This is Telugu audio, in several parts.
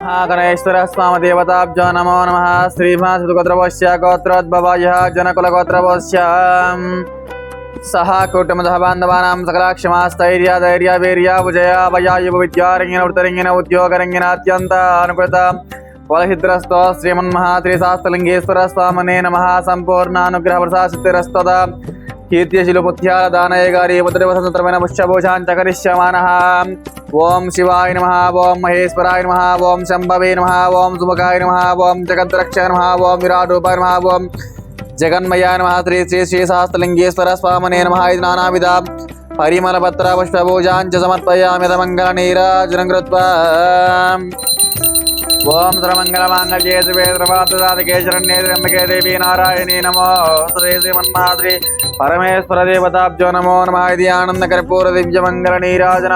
గణేశ్వర స్వామి దేవతాభ్యో నమో నమ. శ్రీమాసుగోత్రవశ్య గోత్రోద్భవాయ జనకులగోత్రవశ్య సహ కుటుంబ బాంధవానాం సకలాక్షమాస్థైర్య ధైర్య వీర్య విజయ భయాయువ విద్యారంగిన వృతరంగిన ఉద్యోగరంగిన అత్యంత అనుకృత వలహిద్రస్తో శ్రీమన్మహా త్రిశాస్త్రలింగేశ్వర స్వామనే నమ. సంపూర్ణానుగ్రహ ప్రసాసిద్ధిరస్తద కీర్తిశిలు ముత్యాల దానయ్య గారి ముద్ర స్వతంత్రమైన పుష్పభూషాంచ కరిష్యమాన ఓం శివాయ నమ ఓం మహేశ్వరాయ నమ ఓం శంభవే నమ ఓం సుముఖాయ నమ ఓం జగద్రక్ష నమ ఓం విరాటూపాయ నమ ఓం జగన్మయాయ నమ శ్రీ శ్రీ శ్రీ సహస్రలింగేశ్వర స్వామనే నమ ఇది నానావిధ పరిమళపత్ర పుష్పభూజాంచ ఓం సర్వమంగళమాంగళ్యే శివే ద్రవాదకే దేవి నారాయణీ నమో. శ్రీ శ్రీమన్మాద్రి పరమేశ్వర దేవతాబ్జో నమో నమ ఇది ఆనంద కర్పూర దివ్యమంగళ నీరాజన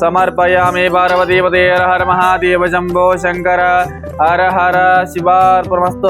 సమర్పయామి పార్వతీపతే. హర హర మహాదేవ శంభో శంకర. హర హర శివార్పణమస్తు.